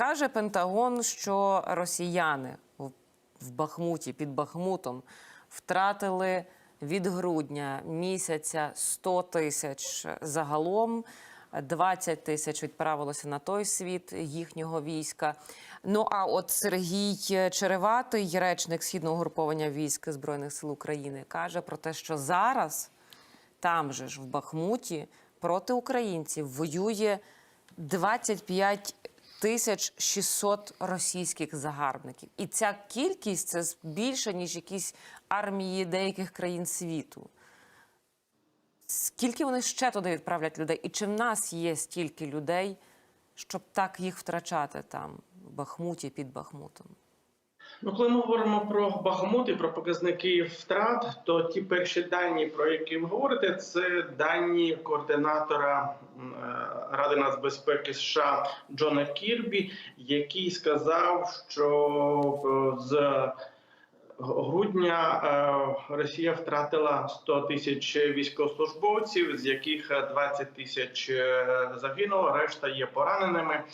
Каже Пентагон, що росіяни в- Бахмуті під Бахмутом втратили від грудня місяця 100 тисяч загалом. 20 тисяч відправилося на той світ їхнього війська. Ну а от Сергій Череватий, речник східного груповання військ збройних сил України, каже про те, що зараз там же ж в Бахмуті проти українців воює 25 тисяч 600 російських загарбників. І ця кількість це більше, ніж якісь армії деяких країн світу. Скільки вони ще туди відправлять людей? І чи в нас є стільки людей, щоб так їх втрачати там, в Бахмуті, під Бахмутом? Ну, коли ми говоримо про Бахмут і про показники втрат, то ті перші дані, про які ви говорите, це дані координатора е, Ради нацбезпеки США Джона Кірбі, який сказав, що е, з грудня е, Росія втратила 100 тисяч військовослужбовців, з яких е, 20 тисяч загинуло, решта є пораненими.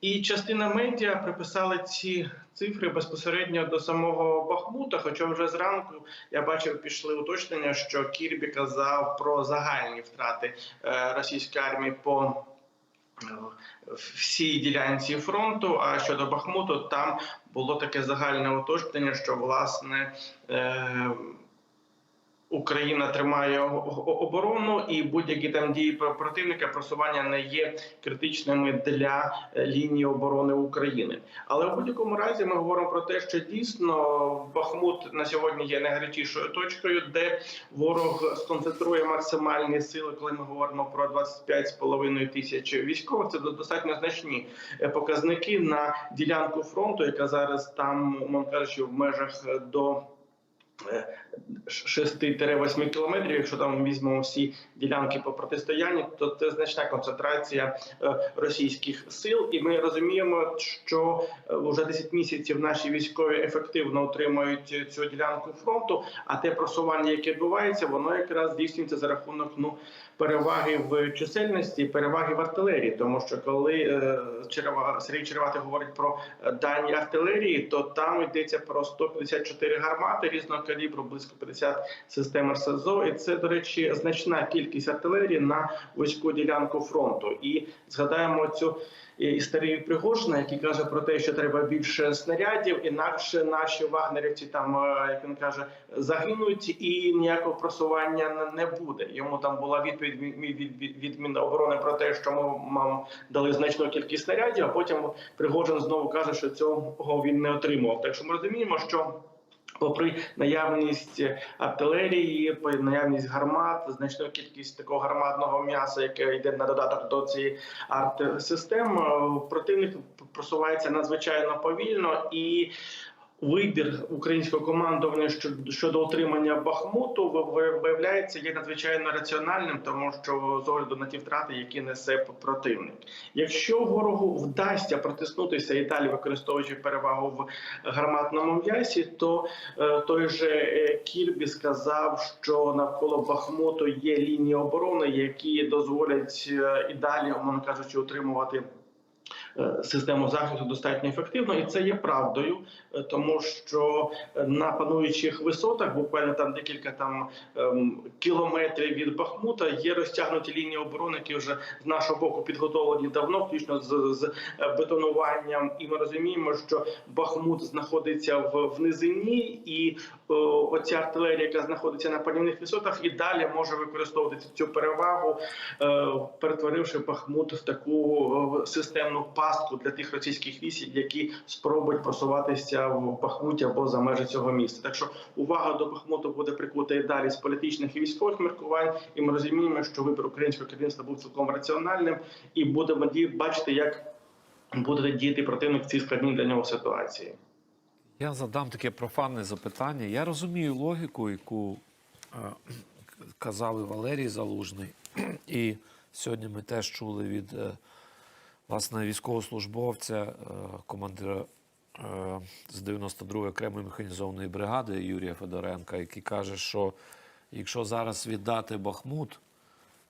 І частина медіа приписали ці цифри безпосередньо до самого Бахмута. Хоча вже зранку я бачив, пішли уточнення, що Кірбі казав про загальні втрати е, російської армії по е, всій ділянці фронту. А щодо Бахмуту, там було таке загальне уточнення, що власне. Україна тримає оборону, і будь-які там дії про- противника просування не є критичними для е, лінії оборони України. Але в будь-якому разі ми говоримо про те, що дійсно Бахмут на сьогодні є найгарячішою точкою, де ворог сконцентрує максимальні сили, коли ми говоримо про 25,5 тисяч військових. Це до- достатньо значні е, показники на ділянку фронту, яка зараз там, кажучи, в межах е, до. Е, 6-8 кілометрів, якщо там візьмемо всі ділянки по протистоянню, то це значна концентрація е, російських сил, і ми розуміємо, що е, вже 10 місяців наші військові ефективно отримують цю ділянку фронту. А те просування, яке відбувається, воно якраз здійснюється за рахунок ну переваги в чисельності, переваги в артилерії, тому що коли е, Черева Сергій Червати говорить про е, дані артилерії, то там йдеться про 154 гармати різного калібру, близько 50 систем РСЗО. І це, до речі, значна кількість артилерії на вузьку ділянку фронту. І згадаємо цю історію Пригожина, який каже про те, що треба більше снарядів, інакше наші вагнерівці там, е, як він каже, загинуть і ніякого просування не- буде. Йому там була відповідь від, від, Міноборони про те, що ми вам дали значну кількість снарядів, а потім Пригожин знову каже, що цього він не отримував. Так що ми розуміємо, що. Попри наявність артилерії, попри наявність гармат, значну кількість такого гарматного м'яса, яке йде на додаток до цієї арт-систем, е, противник просувається надзвичайно повільно і. Вибір українського командування щодо, отримання Бахмуту ви- ви- виявляється є надзвичайно раціональним, тому що з огляду на ті втрати, які несе противник. Якщо ворогу вдасться протиснутися і далі використовуючи перевагу в гарматному м'ясі, то е, той же е, Кірбі сказав, що навколо Бахмуту є лінії оборони, які дозволять е, і далі, умовно кажучи, утримувати. Е, Систему захисту достатньо ефективно, і це є правдою, е, тому що е, на пануючих висотах, буквально там декілька там ем, кілометрів від Бахмута, є розтягнуті лінії оборони, які вже з нашого боку підготовлені давно, включно з, з бетонуванням. І ми розуміємо, що Бахмут знаходиться в, в низині, і оця артилерія, яка знаходиться на панівних висотах, і далі може використовувати цю перевагу, е, перетворивши Бахмут в таку е, системну пастку для тих російських військ, які спробують просуватися в Бахмуті або за межі цього міста. Так що увага до Бахмуту буде прикута і далі з політичних і військових міркувань, і ми розуміємо, що вибір українського керівництва був цілком раціональним, і будемо бачити, як буде діяти противник в цій складній для нього ситуації. Я задам таке профанне запитання. Я розумію логіку, яку е, казав і Валерій Залужний, і сьогодні ми теж чули від е, власне військовослужбовця, е, командира з 92-ї окремої механізованої бригади Юрія Федоренка, який каже, що якщо зараз віддати Бахмут,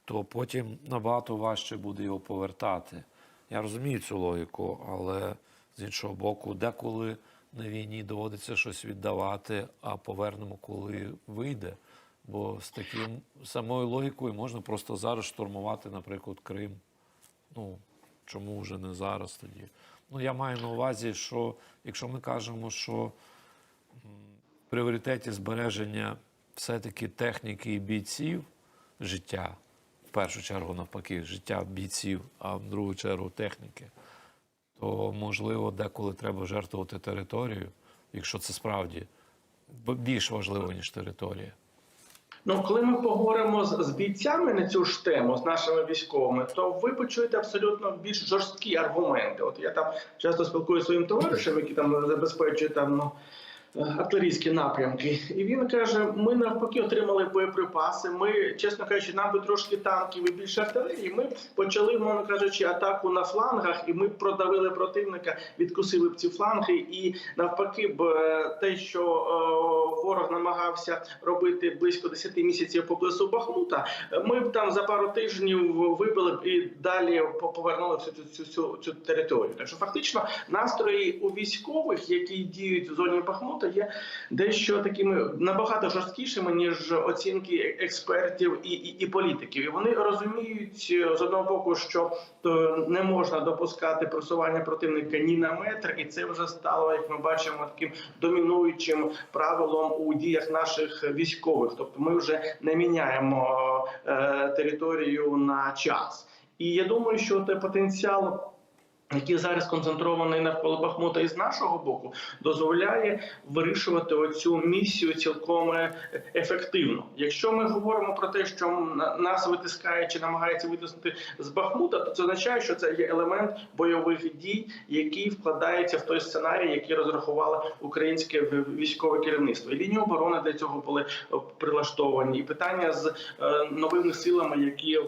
то потім набагато важче буде його повертати. Я розумію цю логіку, але З іншого боку, деколи на війні доводиться щось віддавати, а повернемо, коли вийде. Бо з таким самою логікою можна просто зараз штурмувати, наприклад, Крим. Ну, чому вже не зараз тоді? Ну, я маю на увазі, що якщо ми кажемо, що в пріоритеті збереження все-таки техніки і бійців життя, в першу чергу навпаки, життя бійців, а в другу чергу техніки, то можливо деколи треба жертвувати територію, якщо це справді більш важливо, ніж територія. Ну, коли ми поговоримо з, з бійцями на цю ж тему, з нашими військовими, то ви почуєте абсолютно більш жорсткі аргументи. От я там часто спілкуюся своїм товаришем, які там забезпечують там ну. Е, Артилерійські напрямки, і він каже: ми навпаки отримали боєприпаси. Ми, чесно кажучи, нам би трошки танків і більше артилерії. Ми почали, мовно кажучи, атаку на флангах, і ми продавили противника, відкусили б ці фланги. І навпаки, б е, те, що е, ворог намагався робити близько 10 місяців поблизу Бахмута, ми б там за пару тижнів вибили б і далі по- повернули всю цю, цю, цю, цю територію. Так що фактично настрої у військових, які діють в зоні Бахмута, є дещо такими набагато жорсткішими ніж оцінки експертів і, і, і політиків. І вони розуміють е, з одного боку, що е, не можна допускати просування противника ні на метр, і це вже стало, як ми бачимо, таким домінуючим правилом у діях наших військових. Тобто, ми вже не міняємо е, територію на час. І я думаю, що той потенціал. Який зараз концентрований навколо Бахмута і з нашого боку дозволяє вирішувати оцю місію цілком е, ефективно. Якщо ми говоримо про те, що на- нас витискає чи намагається витиснути з Бахмута, то це означає, що це є елемент бойових дій, який вкладається в той сценарій, який розрахувало українське військове керівництво. І лінії оборони для цього були е, прилаштовані. І питання з е, новими силами, які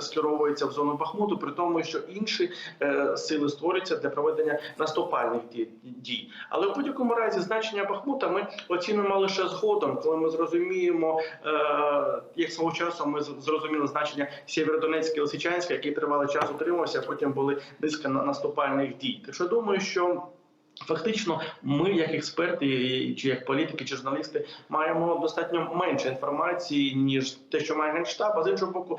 скеровуються в зону Бахмуту, при тому, що інші е, сили створюються для проведення наступальних дій-. Але в будь-якому разі значення Бахмута ми оцінимо лише згодом, коли ми зрозуміємо, е, як свого часу ми зрозуміли значення Сєвєродонецька і Лисичанська, який тривалий час утримався, а потім були низка на- наступальних дій. Так що думаю, що. Фактично, ми, як експерти, чи як політики, чи журналісти, маємо достатньо менше інформації ніж те, що має генштаб. А з іншого боку,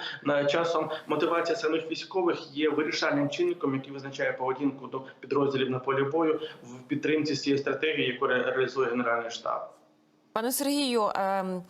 часом мотивація самих військових є вирішальним чинником, який визначає поведінку до підрозділів на полі бою в підтримці цієї стратегії, яку реалізує генеральний штаб. Пане Сергію, ем,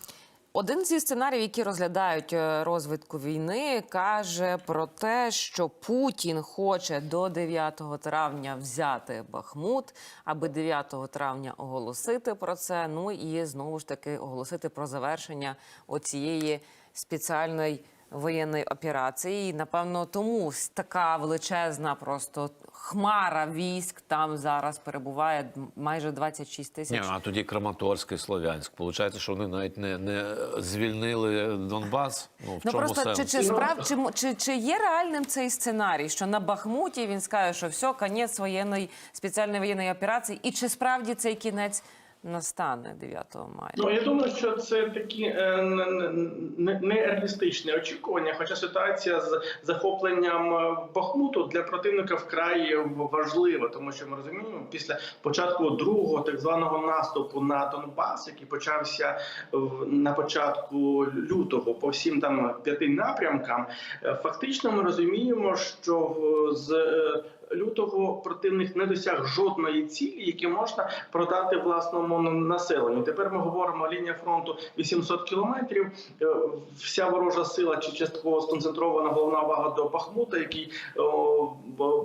один зі сценаріїв, які розглядають е, розвитку війни, каже про те, що Путін хоче до 9 травня взяти Бахмут, аби 9 травня оголосити про це. Ну і знову ж таки оголосити про завершення оцієї спеціальної воєнної операції. І, напевно, тому така величезна просто хмара військ там зараз перебуває майже 26 тисяч. Ні, а тоді Краматорськ і Слов'янськ. Получається, що вони навіть не, не звільнили Донбас. Ну, в Ну чому просто чи, сенс? чи справ чи, чи, чи є реальним цей сценарій, що на Бахмуті він скаже, що все, кінець воєнної спеціальної воєнної операції, і чи справді цей кінець настане 9 мая? Ну я думаю, що це такі е, не- не- не- нереалістичні очікування. Хоча ситуація з захопленням е, Бахмуту для противника вкрай важлива, тому що ми розуміємо, після початку другого так званого наступу на Донбас, який почався в- на початку лютого по всім там п'яти напрямкам, е, фактично ми розуміємо, що з е, лютого противник не досяг жодної цілі, які можна продати власному населенню. Тепер ми говоримо лінія фронту 800 кілометрів. Е, Вся ворожа сила чи частково сконцентрована головна увага до Бахмута, який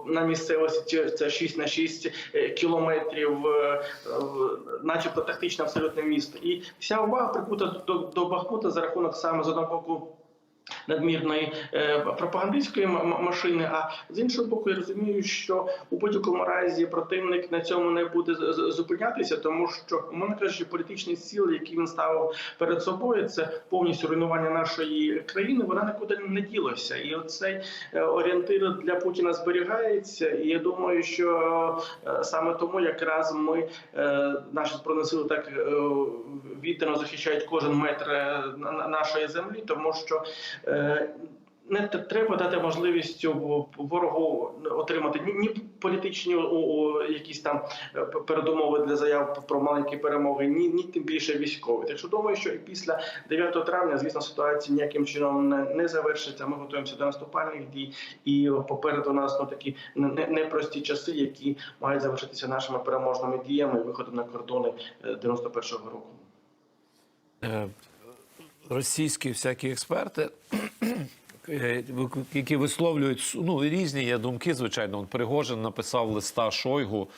на місцевості це 6 на 6 е, кілометрів, е, начебто тактичне абсолютне місто. І вся увага прикута до, до Бахмута за рахунок саме з одного боку надмірної е, пропагандистської машини. А з іншого боку, я розумію, що у будь-якому разі противник на цьому не буде зупинятися, тому що у мене кажучи, політичні сили, які він ставив перед собою, це повністю руйнування нашої країни. Вона нікуди не ділася, і оцей е, орієнтир для Путіна зберігається. І я думаю, що е, саме тому якраз ми наші збройні сили так віддано захищають кожен метр на- на- нашої землі, тому що не треба дати можливість ворогу отримати ні, ні політичні якісь там е, передумови для заяв про маленькі перемоги, ні, ні тим більше військові. Так що думаю, що і після 9 травня, звісно, ситуація ніяким чином не, не завершиться. Ми готуємося до наступальних дій, і попереду нас ну такі не- не- непрості часи, які мають завершитися нашими переможними діями і виходом на кордони е, 91-го року. Російські всякі експерти, які висловлюють ну, різні є думки, звичайно. Он Пригожин написав листа Шойгу,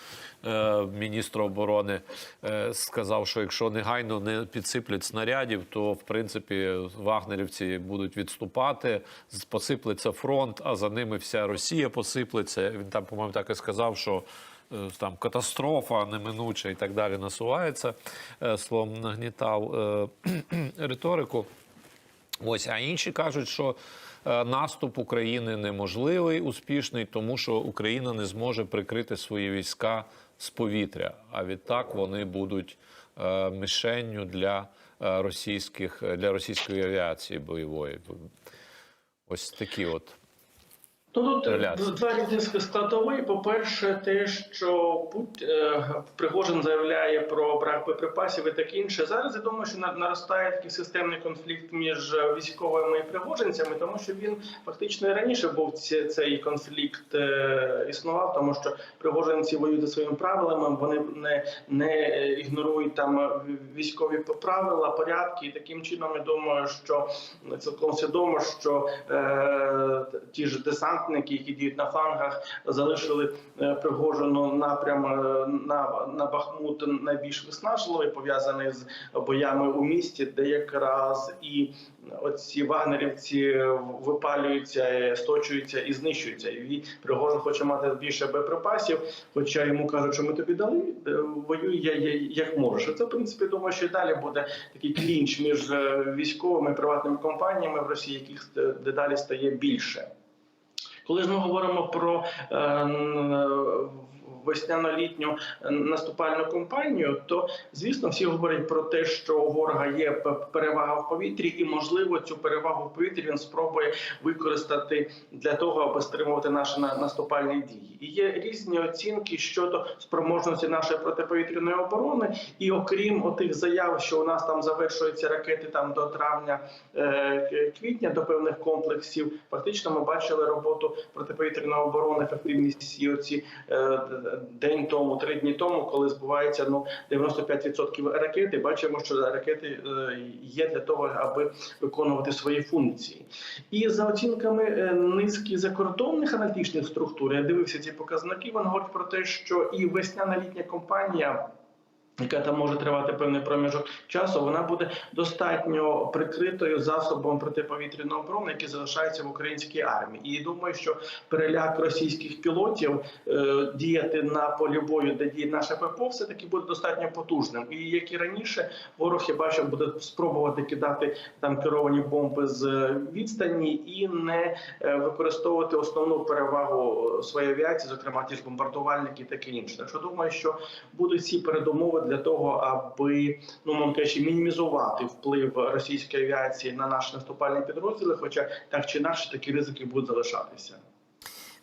е, міністру оборони, е, сказав, що якщо негайно не підсиплять снарядів, то в принципі вагнерівці будуть відступати, посиплеться фронт, а за ними вся Росія посиплеться. Він там, по-моєму, так і сказав, що там катастрофа неминуча і так далі насувається. Е, Словом, нагнітав е, риторику. Ось, а інші кажуть, що е, наступ України неможливий, успішний, тому що Україна не зможе прикрити свої війська з повітря. А відтак вони будуть е, мішенню для е, російських для російської авіації бойової. Ось такі от. Ну тут два різні складові. По-перше, те, що е, Пригожин заявляє про брак боєприпасів і таке інше. Зараз я думаю, що на- наростає такий системний конфлікт між військовими і пригожинцями, тому що він фактично і раніше був цей конфлікт е, існував, тому що пригожинці воюють за своїми правилами, вони не, не ігнорують там військові правила, порядки. І таким чином я думаю, що цілком свідомо, що е, ті ж десантники, які діють на флангах, залишили е, Пригожину напрям е, на, на Бахмут найбільш виснажливий, пов'язаний з боями у місті, де якраз і оці вагнерівці випалюються, е, сточуються і знищуються. І Пригожин хоче мати більше боєприпасів, хоча йому кажуть, що ми тобі дали, воюй я- я- як можеш. Це в принципі думаю, що і далі буде такий клінч між військовими і приватними компаніями в Росії, яких дедалі стає більше. Коли ж ми говоримо про е, н- весняно-літню наступальну кампанію, то звісно всі говорять про те, що у ворога є перевага в повітрі, і можливо цю перевагу в повітрі він спробує використати для того, аби стримувати наші на- наступальні дії. І є різні оцінки щодо спроможності нашої протиповітряної оборони. І окрім отих заяв, що у нас там завершуються ракети там до травня е, квітня до певних комплексів, фактично ми бачили роботу протиповітряної оборони, ефективність і оці е, день тому, три дні тому, коли збувається ну 95% ракети, бачимо, що ракети е, є для того, аби виконувати свої функції. І за оцінками е, низки закордонних аналітичних структур, я дивився ці показники. Вони говорять про те, що і весняна літня компанія. Яка там може тривати певний проміжок часу, вона буде достатньо прикритою засобом протиповітряної оборони, які залишаються в українській армії. І думаю, що переляк російських пілотів е, діяти на полі бою, де діє наше ППО, все таки буде достатньо потужним. І як і раніше, ворог я бачив, буде спробувати кидати там керовані бомби з відстані і не е, використовувати основну перевагу своєї авіації, зокрема ті ж бомбардувальники, і таке інше. Так що думаю, що будуть всі передумови для того, аби ну мам кажучи, мінімізувати вплив російської авіації на наші наступальні підрозділи. Хоча так чи інакше такі ризики будуть залишатися.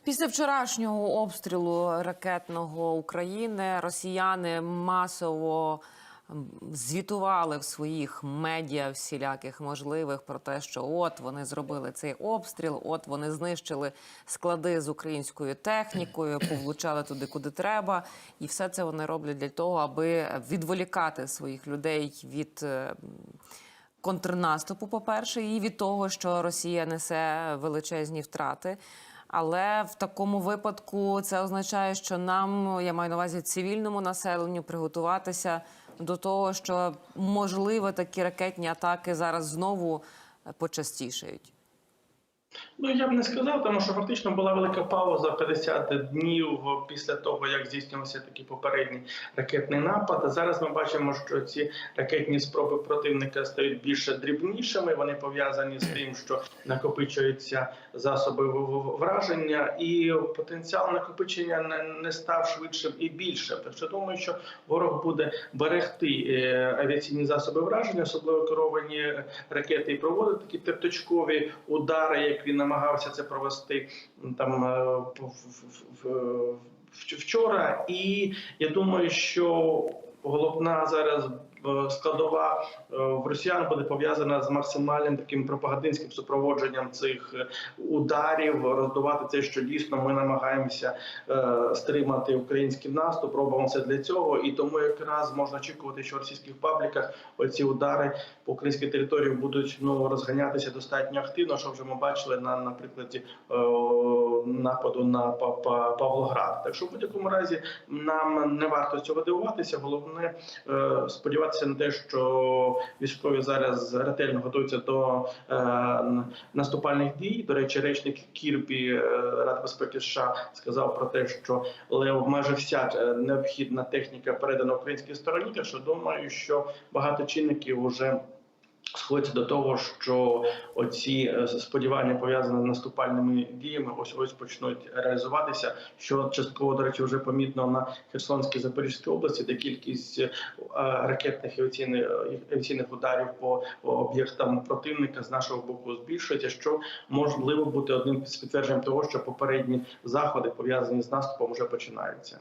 Після вчорашнього обстрілу ракетного України росіяни масово звітували в своїх медіа всіляких можливих про те, що от вони зробили цей обстріл, от вони знищили склади з українською технікою, повлучали туди, куди треба, і все це вони роблять для того, аби відволікати своїх людей від. е, контрнаступу, по-перше, і від того, що Росія несе величезні втрати. Але в такому випадку це означає, що нам, я маю на увазі цивільному населенню, приготуватися до того, що можливо такі ракетні атаки зараз знову е, почастішають. Ну я б не сказав, тому що фактично була велика пауза 50 днів після того, як здійснювався такий попередній ракетний напад. Зараз ми бачимо, що ці ракетні спроби противника стають більше дрібнішими. Вони пов'язані з тим, що накопичуються засоби враження, і потенціал накопичення не, став швидшим і більшим. Так що думаю, що ворог буде берегти е, авіаційні засоби враження, особливо керовані ракети, і проводити такі терточкові удари, як як він намагався це провести там е, в- вчора. І я думаю, що головна зараз складова е, в росіян буде пов'язана з максимальним таким пропагандистським супроводженням цих е, ударів, роздувати це, що дійсно ми намагаємося е, стримати український наступ. Робимо все для цього, і тому якраз можна очікувати, що в російських пабліках оці удари по українській території будуть ну розганятися достатньо активно. Що вже ми бачили на, на прикладі е, нападу на Па- Па- Павлоград. Так що в будь-якому разі нам не варто цього дивуватися. Головне е, сподіватися на те, що військові зараз ретельно готуються до е, наступальних дій. До речі, речник Кірбі е, Ради безпеки США сказав про те, що Лео майже вся е, необхідна техніка передана українській стороні. Так що думаю, що багато чинників вже сходяться до того, що оці е, сподівання пов'язані з наступальними діями, ось ось почнуть реалізуватися. Що частково, до речі, вже помітно на Херсонській Запорізькій області, де кількість е, ракетних і авіаційних, авіаційних ударів по об'єктам противника з нашого боку збільшується, що можливо бути одним з підтвердженням того, що попередні заходи пов'язані з наступом вже починаються.